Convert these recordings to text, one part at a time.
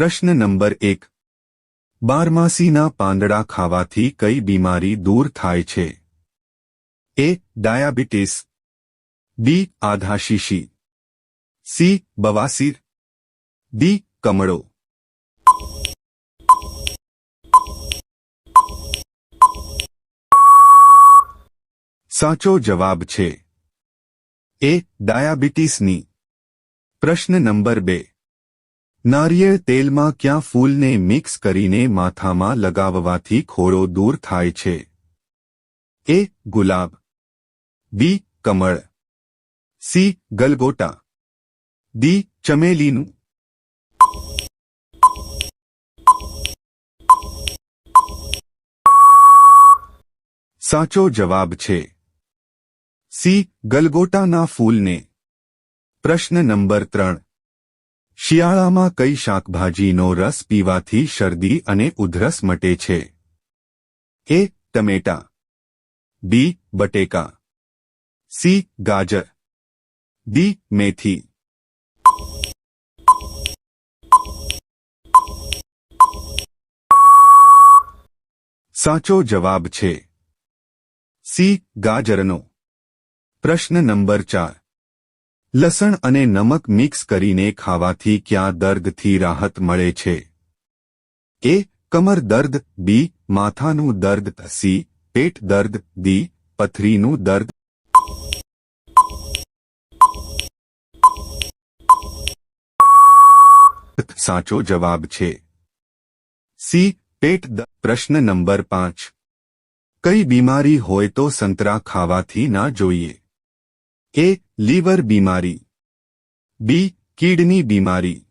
પ્રશ્ન નંબર એક. બારમાસીના પાંદડા ખાવાથી કઈ બીમારી દૂર થાય છે? A, diabetes. બી, આધાશીશી. સી, બવાસીર. ડી, કમળો. સાચો જવાબ છે. એ, ડાયાબિટીસની. પ્રશ્ન નંબર બે. નારિયેળ તેલમાં ક્યાં ફૂલને મિક્સ કરીને માથામાં લગાવવાથી ખોળો દૂર થાય છે? એ, ગુલાબ. બી, કમળ. સી, ગલગોટા. દી ચમેલીનું. સાચો જવાબ છે. સી, ગલગોટાના ફૂલને. પ્રશ્ન નંબર ત્રણ. શિયાળામાં કઈ શાકભાજીનો રસ પીવાથી શરદી અને ઉધરસ મટે છે? એ, ટમેટા. બી, બટેકા. સી, ગાજર. ડી, મેથી. સાચો જવાબ છે. સી, ગાજરનો. પ્રશ્ન નંબર ચાર. લસણ અને નમક મિક્સ કરીને ખાવાથી ક્યાં દર્દથી રાહત મળે છે? એ, કમર દર્દ, બી, માથાનું દર્દ, સી, પેટ દર્દ દી પથરીનું દર્દ. સાચો જવાબ છે. સી, પેટ પ્રશ્ન નંબર પાંચ. કઈ બીમારી હોય તો સંતરા ખાવાથી ના જોઈએ. એ લીવર બીમારી. બી કિડની બીમારી.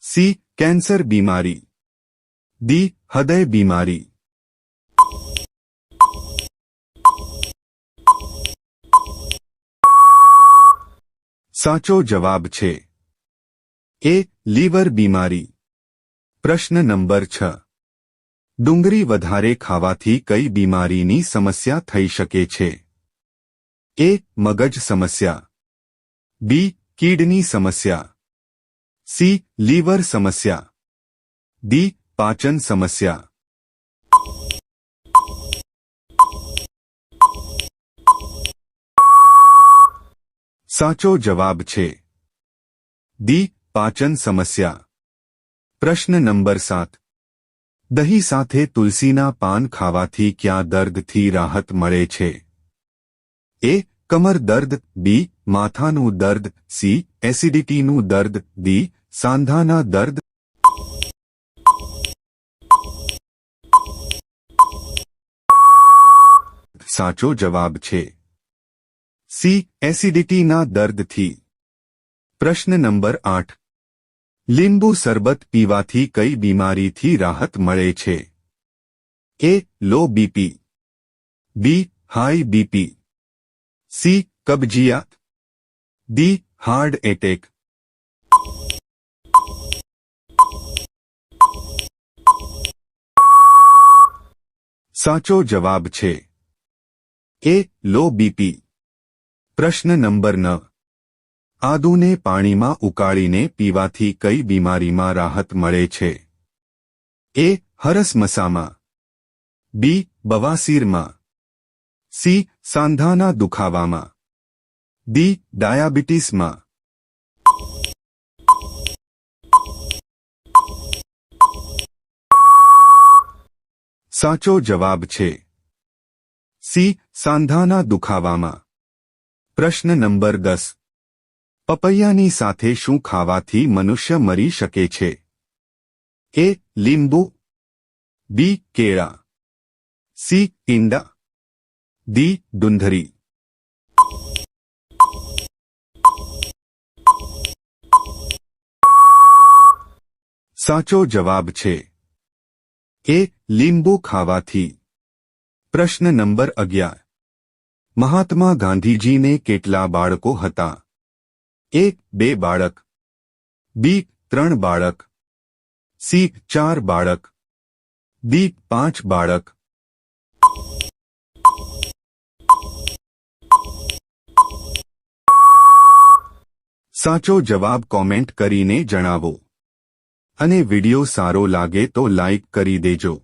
સી કેન્સર બીમારી. ડી હૃદય બીમારી. સાચો જવાબ છે. એ લીવર બીમારી. પ્રશ્ન નંબર છ. ડુંગળી વધારે ખાવાથી કઈ બીમારીની સમસ્યા થઈ શકે છે? એ મગજ સમસ્યા બી કિડની સમસ્યા સી લીવર સમસ્યા ડી પાચન સમસ્યા સાચો જવાબ છે ડી પાચન સમસ્યા પ્રશ્ન નંબર સાત દહીં સાથે તુલસીના પાન ખાવાથી ક્યાં દર્દથી રાહત મળે છે એ કમર દર્દ બી માથાનું દર્દ સી એસિડિટીનું દર્દ ડી સાંધાના દર્દ. સાચો જવાબ છે સી એસિડિટીના દર્દથી. પ્રશ્ન નંબર આઠ. લીંબુ શરબત પીવાથી કઈ બીમારીથી રાહત મળે છે? A low BP B high BP C કબજિયાત ડી, હાર્ડ એટેક. સાચો જવાબ છે. A, low BP. પ્રશ્ન નંબર ન. આદુને પાણીમાં ઉકાળીને પીવાથી કઈ બીમારીમાં રાહત મળે છે? એ હરસમસામાં બી, બવાસીરમાં. સી, સાંધાના દુખાવામાં. ડી, ડાયાબિટીસમાં. સાચો જવાબ છે. સી, સાંધાના દુખાવામાં. પ્રશ્ન નંબર દસ. પપૈયાની સાથે શું ખાવાથી મનુષ્ય મરી શકે છે? એ, લીંબુ. બી, કેળા. સી, ઈંડા. ડી ડુંધરી સાચો જવાબ છે એ લીંબુ ખાવાથી પ્રશ્ન નંબર અગિયાર મહાત્મા ગાંધીજીને કેટલા બાળકો હતા એ બે બાળક બી ત્રણ બાળક સી ચાર બાળક ડી પાંચ બાળક સાચો જવાબ કોમેન્ટ કરીને જણાવો. અને વિડિયો સારો લાગે તો લાઈક કરી દેજો.